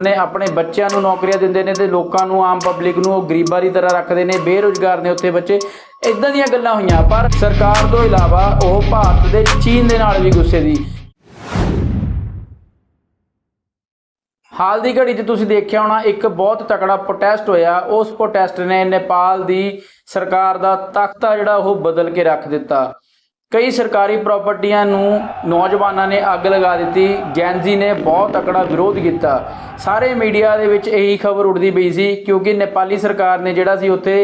ਨੇ ਆਪਣੇ ਬੱਚਿਆਂ ਨੂੰ ਨੌਕਰੀਆਂ ਦਿੰਦੇ ਨੇ ਤੇ ਲੋਕਾਂ ਨੂੰ, ਆਮ ਪਬਲਿਕ ਨੂੰ ਉਹ ਗਰੀਬਾਂ ਦੀ ਤਰ੍ਹਾਂ ਰੱਖਦੇ ਨੇ, ਬੇਰੁਜ਼ਗਾਰ ਨੇ ਉੱਥੇ ਬੱਚੇ। ਇਦਾਂ ਦੀਆਂ ਗੱਲਾਂ ਹੋਈਆਂ, ਪਰ ਸਰਕਾਰ ਤੋਂ ਇਲਾਵਾ ਉਹ ਭਾਰਤ ਦੇ ਚੀਨ ਦੇ ਨਾਲ ਵੀ ਗੁੱਸੇ ਦੀ। ਹਾਲ ਦੀ ਘੜੀ 'ਚ ਤੁਸੀਂ ਦੇਖਿਆ ਹੋਣਾ, ਇੱਕ ਬਹੁਤ ਤਕੜਾ ਪ੍ਰੋਟੈਸਟ ਹੋਇਆ। ਉਸ ਪ੍ਰੋਟੈਸਟ ਨੇ ਨੇਪਾਲ ਦੀ ਸਰਕਾਰ ਦਾ ਤਖਤਾ ਜਿਹੜਾ ਉਹ ਬਦਲ ਕੇ ਰੱਖ ਦਿੱਤਾ। ਕਈ ਸਰਕਾਰੀ ਪ੍ਰਾਪਰਟੀਆਂ ਨੂੰ ਨੌਜਵਾਨਾਂ ਨੇ ਅੱਗ ਲਗਾ ਦਿੱਤੀ। ਜੈਨਜ਼ੀ ਨੇ ਬਹੁਤ ਤਕੜਾ ਵਿਰੋਧ ਕੀਤਾ। ਸਾਰੇ ਮੀਡੀਆ ਦੇ ਵਿੱਚ ਇਹੀ ਖਬਰ ਉੱਡਦੀ ਪਈ ਸੀ, ਕਿਉਂਕਿ ਨੇਪਾਲੀ ਸਰਕਾਰ ਨੇ ਜਿਹੜਾ ਸੀ ਉੱਥੇ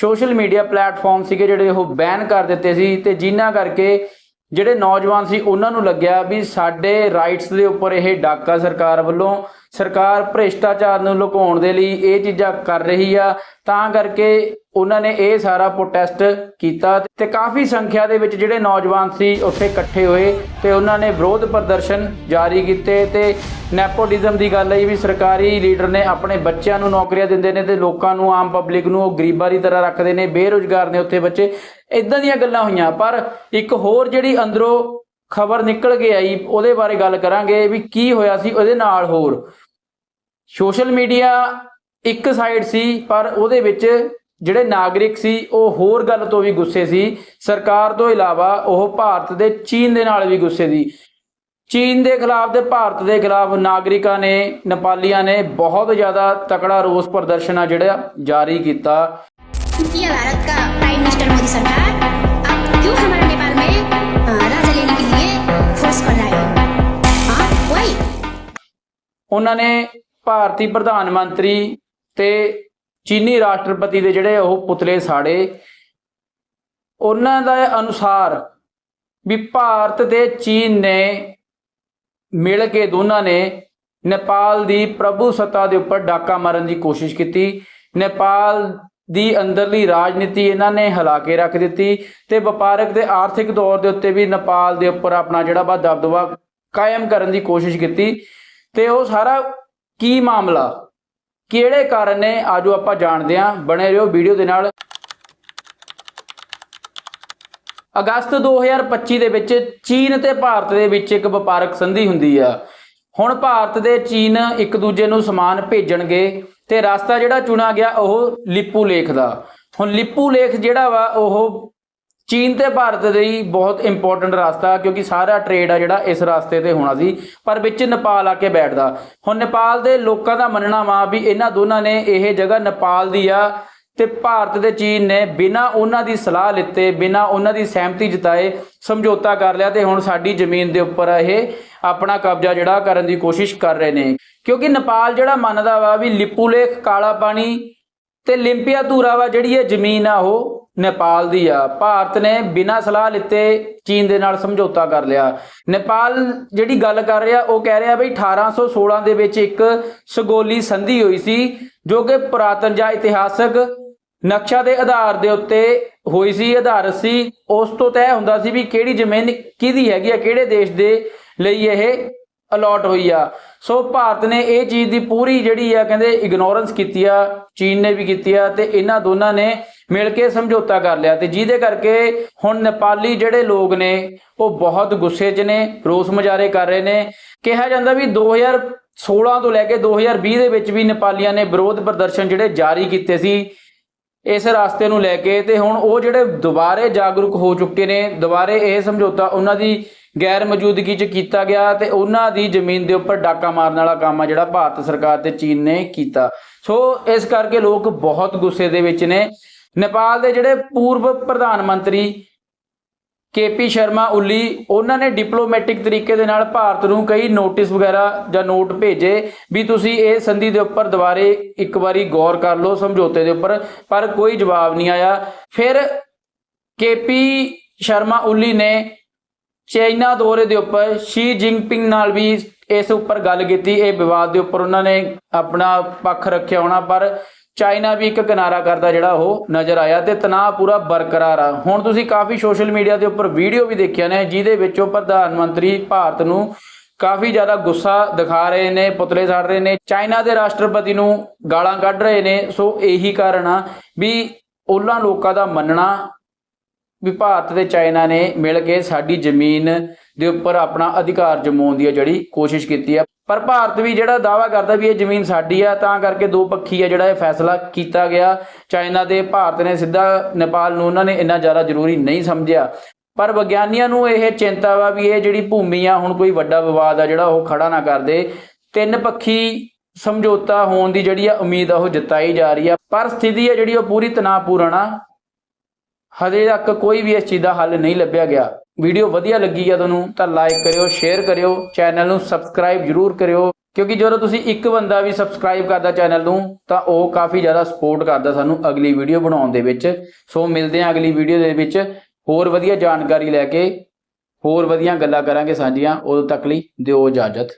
ਸੋਸ਼ਲ ਮੀਡੀਆ ਪਲੇਟਫਾਰਮ ਸੀਗੇ ਜਿਹੜੇ ਉਹ ਬੈਨ ਕਰ ਦਿੱਤੇ ਸੀ ਤੇ ਜਿਨ੍ਹਾਂ ਕਰਕੇ ਜਿਹੜੇ ਨੌਜਵਾਨ ਸੀ ਉਹਨਾਂ ਨੂੰ ਲੱਗਿਆ ਵੀ ਸਾਡੇ ਰਾਈਟਸ ਦੇ ਉੱਪਰ ਇਹ ਡਾਕਾ ਸਰਕਾਰ ਵੱਲੋਂ ਸਰਕਾਰ ਭ੍ਰਿਸ਼ਟਾਚਾਰ ਨੂੰ ਲੁਕਾਉਣ ਦੇ ਲਈ ਇਹ ਚੀਜ਼ਾਂ ਕਰ ਰਹੀ ਆ, ਤਾਂ ਕਰਕੇ ਉਹਨਾਂ ਨੇ ਇਹ ਸਾਰਾ ਪ੍ਰੋਟੈਸਟ ਕੀਤਾ ਤੇ ਕਾਫੀ ਸੰਖਿਆ ਦੇ ਵਿੱਚ ਜਿਹੜੇ ਨੌਜਵਾਨ ਸੀ ਉੱਥੇ ਇਕੱਠੇ ਹੋਏ ਤੇ ਉਹਨਾਂ ਨੇ ਵਿਰੋਧ ਪ੍ਰਦਰਸ਼ਨ ਜਾਰੀ ਕੀਤੇ ਤੇ ਨੈਪੋਟਿਜ਼ਮ ਦੀ ਗੱਲ ਹੈ ਵੀ ਸਰਕਾਰੀ ਲੀਡਰ ਨੇ ਆਪਣੇ ਬੱਚਿਆਂ ਨੂੰ ਨੌਕਰੀਆਂ ਦਿੰਦੇ ਨੇ ਤੇ ਲੋਕਾਂ ਨੂੰ, ਆਮ ਪਬਲਿਕ ਨੂੰ ਉਹ ਗਰੀਬਾਂ ਦੀ ਤਰ੍ਹਾਂ ਰੱਖਦੇ ਨੇ, ਬੇਰੁਜ਼ਗਾਰ ਨੇ ਉੱਥੇ ਬੱਚੇ। ਇਦਾਂ ਦੀਆਂ ਗੱਲਾਂ ਹੋਈਆਂ, ਪਰ ਇੱਕ ਹੋਰ ਜਿਹੜੀ ਅੰਦਰੋਂ ਖਬਰ ਨਿਕਲ ਕੇ ਆਈ ਉਹਦੇ ਬਾਰੇ ਗੱਲ ਕਰਾਂਗੇ ਵੀ ਕੀ ਹੋਇਆ ਸੀ ਉਹਦੇ ਨਾਲ ਹੋਰ ਸੋਸ਼ਲ ਮੀਡੀਆ ਇੱਕ ਸਾਈਡ ਸੀ ਪਰ ਉਹਦੇ ਵਿੱਚ ਜਿਹੜੇ ਨਾਗਰਿਕ ਸੀ ਉਹ ਹੋਰ ਗੱਲ ਤੋਂ ਵੀ ਗੁੱਸੇ ਸੀ ਸਰਕਾਰ ਤੋਂ ਇਲਾਵਾ ਉਹ ਭਾਰਤ ਦੇ ਚੀਨ ਦੇ ਨਾਲ ਵੀ ਗੁੱਸੇ ਸੀ ਚੀਨ ਦੇ ਖਿਲਾਫ ਤੇ ਭਾਰਤ ਦੇ ਖਿਲਾਫ ਨਾਗਰਿਕਾਂ ਨੇ ਨੇਪਾਲੀਆਂ ਨੇ ਬਹੁਤ ਜ਼ਿਆਦਾ ਤਕੜਾ ਰੋਸ ਪ੍ਰਦਰਸ਼ਨ ਆ ਜਿਹੜਾ ਜਾਰੀ ਕੀਤਾ ये भारत का प्राइम मिनिस्टर मोदी सरकार आप क्यों हमारे नेपाल में ਉਹਨਾਂ ਨੇ ਭਾਰਤੀ ਪ੍ਰਧਾਨ ਮੰਤਰੀ ਤੇ ਚੀਨੀ ਰਾਸ਼ਟਰਪਤੀ ਦੇ ਜਿਹੜੇ ਉਹ ਪੁਤਲੇ ਸਾੜੇ, ਉਹਨਾਂ ਦੇ ਅਨੁਸਾਰ ਵੀ ਭਾਰਤ ਤੇ ਚੀਨ ਨੇ ਮਿਲ ਕੇ ਦੋਨਾਂ ਨੇ ਨੇਪਾਲ ਦੀ ਪ੍ਰਭੂ ਸੱਤਾ ਦੇ ਉੱਪਰ ਡਾਕਾ ਮਾਰਨ ਦੀ ਕੋਸ਼ਿਸ਼ ਕੀਤੀ। ਨੇਪਾਲ ਦੀ ਅੰਦਰਲੀ ਰਾਜਨੀਤੀ ਇਹਨਾਂ ਨੇ ਹਿਲਾ ਕੇ ਰੱਖ ਦਿੱਤੀ ਤੇ ਵਪਾਰਕ ਤੇ ਆਰਥਿਕ ਤੌਰ ਦੇ ਉੱਤੇ ਵੀ ਨੇਪਾਲ ਦੇ ਉੱਪਰ ਆਪਣਾ ਜਿਹੜਾ ਵਾ ਦਬਦਬਾ ਕਾਇਮ ਕਰਨ ਦੀ ਕੋਸ਼ਿਸ਼ ਕੀਤੀ। ਤੇ ਉਹ ਸਾਰਾ ਕੀ ਮਾਮਲਾ? ਕਿਹੜੇ ਕਾਰਨ ਨੇ? ਆਜੋ ਆਪਾਂ ਜਾਣਦੇ ਹਾਂ। ਬਣੇ ਰਹੋ ਵੀਡੀਓ ਦੇ ਨਾਲ। ਅਗਸਤ 2025 ਦੇ ਵਿੱਚ ਚੀਨ ਤੇ ਭਾਰਤ ਦੇ ਵਿੱਚ ਇੱਕ ਵਪਾਰਕ ਸੰਧੀ ਹੁੰਦੀ ਆ। ਹੁਣ ਭਾਰਤ ਦੇ ਚੀਨ ਇੱਕ ਦੂਜੇ ਨੂੰ ਸਮਾਨ ਭੇਜਣਗੇ ਤੇ ਰਸਤਾ ਜਿਹੜਾ ਚੁਣਾ ਗਿਆ ਉਹ ਲਿਪੂ ਲੇਖ ਦਾ। ਹੁਣ ਲਿਪੂ ਲੇਖ ਜਿਹੜਾ ਵਾ, ਉਹ ਚੀਨ ਤੇ ਭਾਰਤ ਦੇ ਲਈ ਬਹੁਤ ਇੰਪੋਰਟੈਂਟ ਰਸਤਾ, ਕਿਉਂਕਿ ਸਾਰਾ ਟ੍ਰੇਡ ਆ ਜਿਹੜਾ ਇਸ ਰਸਤੇ ਤੇ ਹੋਣਾ ਸੀ, ਪਰ ਵਿੱਚ ਨੇਪਾਲ ਆ ਕੇ ਬੈਠਦਾ। ਹੁਣ ਨੇਪਾਲ ਦੇ ਲੋਕਾਂ ਦਾ ਮੰਨਣਾ ਵਾ ਵੀ ਇਹਨਾਂ ਦੋਨਾਂ ਨੇ ਇਹ ਜਗ੍ਹਾ ਨੇਪਾਲ ਦੀ ਆ, ਤੇ ਭਾਰਤ ਤੇ ਚੀਨ ਨੇ ਬਿਨਾ ਉਹਨਾਂ ਦੀ ਸਲਾਹ ਲਿੱਤੇ, ਬਿਨਾ ਉਹਨਾਂ ਦੀ ਸਹਿਮਤੀ ਜਤਾਏ, ਸਮਝੌਤਾ ਕਰ ਲਿਆ ਤੇ ਹੁਣ ਸਾਡੀ ਜ਼ਮੀਨ ਦੇ ਉੱਪਰ ਇਹ ਆਪਣਾ ਕਬਜ਼ਾ ਜਿਹੜਾ ਕਰਨ ਦੀ ਕੋਸ਼ਿਸ਼ ਕਰ ਰਹੇ ਨੇ। ਕਿਉਂਕਿ ਨੇਪਾਲ ਜਿਹੜਾ ਮੰਨਦਾ ਵਾ ਵੀ ਲਿਪੂਲੇਖ ਕਾਲਾ ਪਾਣੀ ਤੇ ਲਿੰਪੀਆ ਧੂਰਾ ਵਾ ਜਿਹੜੀ ਇਹ ਜ਼ਮੀਨ ਆ ਉਹ ਨੇਪਾਲ ਦੀ ਆ। ਭਾਰਤ ਨੇ ਬਿਨਾਂ ਸਲਾਹ ਲਿੱਤੇ ਚੀਨ ਦੇ ਨਾਲ ਸਮਝੌਤਾ ਕਰ ਲਿਆ। ਨੇਪਾਲ ਜਿਹੜੀ ਗੱਲ ਕਰ ਰਿਹਾ, ਉਹ ਕਹਿ ਰਿਹਾ ਬਈ 1816 ਦੇ ਵਿੱਚ ਇੱਕ ਸਗੋਲੀ ਸੰਧੀ ਹੋਈ ਸੀ, ਜੋ ਕਿ ਪੁਰਾਤਨ ਜਾਂ ਇਤਿਹਾਸਕ ਨਕਸ਼ਾ ਦੇ ਆਧਾਰ ਦੇ ਉੱਤੇ ਹੋਈ ਸੀ, ਆਧਾਰਿਤ ਸੀ। ਉਸ ਤੋਂ ਤੈਅ ਹੁੰਦਾ ਸੀ ਵੀ ਕਿਹੜੀ ਜ਼ਮੀਨ ਕਿਹਦੀ ਹੈਗੀ ਆ, ਕਿਹੜੇ ਦੇਸ਼ ਦੇ ਲਈ ਇਹ ਅਲਾਟ ਹੋਈ ਆ। ਸੋ ਭਾਰਤ ਨੇ ਇਹ ਚੀਜ਼ ਦੀ ਪੂਰੀ ਜਿਹੜੀ ਆ, ਕਹਿੰਦੇ ਇਗਨੋਰੈਂਸ ਕੀਤੀ ਆ, ਚੀਨ ਨੇ ਵੀ ਕੀਤੀ ਆ ਤੇ ਇਹਨਾਂ ਦੋਨਾਂ ਨੇ ਮਿਲ ਕੇ ਸਮਝੌਤਾ ਕਰ ਲਿਆ ਤੇ ਜਿਹਦੇ ਕਰਕੇ ਹੁਣ ਨੇਪਾਲੀ ਜਿਹੜੇ ਲੋਕ ਨੇ, ਉਹ ਬਹੁਤ ਗੁੱਸੇ 'ਚ ਨੇ, ਰੋਸ ਮੁਜ਼ਾਹਰੇ ਕਰ ਰਹੇ ਨੇ। ਕਿਹਾ ਜਾਂਦਾ ਵੀ 2016 ਤੋਂ ਲੈ ਕੇ 2020 ਦੇ ਵਿੱਚ ਵੀ ਨੇਪਾਲੀਆਂ ਨੇ ਵਿਰੋਧ ਪ੍ਰਦਰਸ਼ਨ ਜਿਹੜੇ ਜਾਰੀ ਕੀਤੇ ਸੀ, ਇਸ ਰਾਸਤੇ ਨੂੰ ਲੈ ਕੇ ਤੇ ਹੁਣ ਉਹ ਜਿਹੜੇ ਦੁਬਾਰੇ ਜਾਗਰੂਕ ਹੋ ਚੁੱਕੇ ਨੇ, ਦੁਬਾਰੇ ਇਹ ਸਮਝੌਤਾ ਉਹਨਾਂ ਦੀ ਗੈਰ ਮੌਜੂਦਗੀ 'ਚ ਕੀਤਾ ਗਿਆ ਤੇ ਉਹਨਾਂ ਦੀ ਜ਼ਮੀਨ ਦੇ ਉੱਪਰ ਡਾਕਾ ਮਾਰਨ ਵਾਲਾ ਕੰਮ ਆ ਜਿਹੜਾ ਭਾਰਤ ਸਰਕਾਰ ਤੇ ਚੀਨ ਨੇ ਕੀਤਾ। ਸੋ ਇਸ ਕਰਕੇ ਲੋਕ ਬਹੁਤ ਗੁੱਸੇ ਦੇ ਵਿੱਚ ਨੇ। ਨੇਪਾਲ ਦੇ ਜਿਹੜੇ ਪੂਰਬ ਪ੍ਰਧਾਨ ਮੰਤਰੀ ਕੇਪੀ ਸ਼ਰਮਾ ਉੱਲੀ, ਉਹਨਾਂ ਨੇ ਡਿਪਲੋਮੈਟਿਕ ਤਰੀਕੇ ਦੇ ਨਾਲ ਭਾਰਤ ਨੂੰ ਕਈ ਨੋਟਿਸ ਵਗੈਰਾ ਜਾਂ ਨੋਟ ਭੇਜੇ ਵੀ ਤੁਸੀਂ ਇਹ ਸੰਧੀ ਦੇ ਉੱਪਰ ਦੁਬਾਰੇ ਇੱਕ ਵਾਰੀ ਗੌਰ ਕਰ ਲਓ, ਸਮਝੌਤੇ ਦੇ ਉੱਪਰ, ਪਰ ਕੋਈ ਜਵਾਬ ਨਹੀਂ ਆਇਆ। ਫਿਰ ਕੇਪੀ ਸ਼ਰਮਾ ਉੱਲੀ ਨੇ ਚਾਈਨਾ ਦੌਰੇ ਦੇ ਉੱਪਰ ਸ਼ੀ ਜਿੰਪਿੰਗ ਨਾਲ ਵੀ ਇਸ ਉੱਪਰ ਗੱਲ ਕੀਤੀ। ਇਹ ਵਿਵਾਦ ਦੇ ਉੱਪਰ ਉਹਨਾਂ ਨੇ ਆਪਣਾ ਪੱਖ ਰੱਖਿਆ ਹੋਣਾ, ਪਰ ਚਾਈਨਾ ਵੀ ਇੱਕ ਕਿਨਾਰਾ ਕਰਦਾ ਜਿਹੜਾ ਉਹ ਨਜ਼ਰ ਆਇਆ ਤੇ ਤਣਾਅ ਪੂਰਾ ਬਰਕਰਾਰ ਆ। ਹੁਣ ਤੁਸੀਂ ਕਾਫੀ ਸੋਸ਼ਲ ਮੀਡੀਆ ਦੇ ਉੱਪਰ ਵੀਡੀਓ ਵੀ ਦੇਖਿਆ ਨੇ, ਜਿਹਦੇ ਵਿੱਚ ਉਹ ਪ੍ਰਧਾਨ ਮੰਤਰੀ ਭਾਰਤ ਨੂੰ ਕਾਫੀ ਜ਼ਿਆਦਾ ਗੁੱਸਾ ਦਿਖਾ ਰਹੇ ਨੇ, ਪੁਤਲੇ ਸਾੜ ਰਹੇ ਨੇ। ਚਾਈਨਾ ਦੇ ਰਾਸ਼ਟਰਪਤੀ ਨੂੰ ਗਾਲਾਂ ਕੱਢ ਰਹੇ ਨੇ, ਸੋ ਇਹੀ ਕਾਰਨ ਆ ਵੀ ਉਹਨਾਂ ਲੋਕਾਂ ਦਾ ਮੰਨਣਾ ਵੀ ਭਾਰਤ ਤੇ ਚਾਈਨਾ ਨੇ ਮਿਲ ਕੇ ਸਾਡੀ ਜ਼ਮੀਨ ਦੇ ਉੱਪਰ ਆਪਣਾ ਅਧਿਕਾਰ ਜਮਾਉਣ ਦੀ ਹੈ ਜਿਹੜੀ ਕੋਸ਼ਿਸ਼ ਕੀਤੀ ਹੈ ਪਰ ਭਾਰਤ ਵੀ ਜਿਹੜਾ ਦਾਵਾ ਕਰਦਾ ਵੀ ਇਹ ਜ਼ਮੀਨ ਸਾਡੀ ਆ, ਤਾਂ ਕਰਕੇ ਦੋ ਪੱਖੀ ਆ ਜਿਹੜਾ ਇਹ ਫੈਸਲਾ ਕੀਤਾ ਗਿਆ। ਚਾਈਨਾ ਦੇ ਭਾਰਤ ਨੇ ਸਿੱਧਾ ਨੇਪਾਲ ਨੂੰ ਉਹਨਾਂ ਨੇ ਇੰਨਾ ਜ਼ਿਆਦਾ ਜ਼ਰੂਰੀ ਨਹੀਂ ਸਮਝਿਆ। ਪਰ ਵਿਗਿਆਨੀਆਂ ਨੂੰ ਇਹ ਚਿੰਤਾ ਵਾ ਵੀ ਇਹ ਜਿਹੜੀ ਭੂਮੀ ਆ, ਹੁਣ ਕੋਈ ਵੱਡਾ ਵਿਵਾਦ ਆ ਜਿਹੜਾ ਉਹ ਖੜਾ ਨਾ ਕਰਦੇ ਤਿੰਨ ਪੱਖੀ ਸਮਝੌਤਾ ਹੋਣ ਦੀ ਜਿਹੜੀ ਆ ਉਮੀਦ ਆ, ਉਹ ਜਤਾਈ ਜਾ ਰਹੀ ਆ। ਪਰ ਸਥਿਤੀ ਹੈ ਜਿਹੜੀ ਉਹ ਪੂਰੀ ਤਣਾਅਪੂਰਨ ਆ। ਹਜੇ ਤੱਕ ਕੋਈ ਵੀ ਇਸ ਚੀਜ਼ ਦਾ ਹੱਲ ਨਹੀਂ ਲੱਭਿਆ ਗਿਆ। ਵੀਡੀਓ ਵਧੀਆ ਲੱਗੀ ਆ ਤੁਹਾਨੂੰ ਤਾਂ ਲਾਈਕ ਕਰਿਓ ਸ਼ੇਅਰ ਕਰਿਓ ਚੈਨਲ ਨੂੰ ਸਬਸਕ੍ਰਾਈਬ ਜਰੂਰ ਕਰਿਓ। ਕਿਉਂਕਿ ਜਦੋਂ ਤੁਸੀਂ ਇੱਕ ਬੰਦਾ ਵੀ ਸਬਸਕ੍ਰਾਈਬ ਕਰਦਾ ਚੈਨਲ ਨੂੰ, ਤਾਂ ਉਹ ਕਾਫੀ ਜ਼ਿਆਦਾ ਸਪੋਰਟ ਕਰਦਾ ਸਾਨੂੰ ਅਗਲੀ ਵੀਡੀਓ ਬਣਾਉਣ ਦੇ ਵਿੱਚ। ਸੋ ਮਿਲਦੇ ਹਾਂ ਅਗਲੀ ਵੀਡੀਓ ਦੇ ਵਿੱਚ। ਹੋਰ ਵਧੀਆ ਜਾਣਕਾਰੀ ਲੈ ਕੇ, ਹੋਰ ਵਧੀਆ ਗੱਲਾਂ ਕਰਾਂਗੇ ਸਾਂਝੀਆਂ। ਉਦੋਂ ਤੱਕ ਲਈ ਦਿਓ ਇਜਾਜ਼ਤ।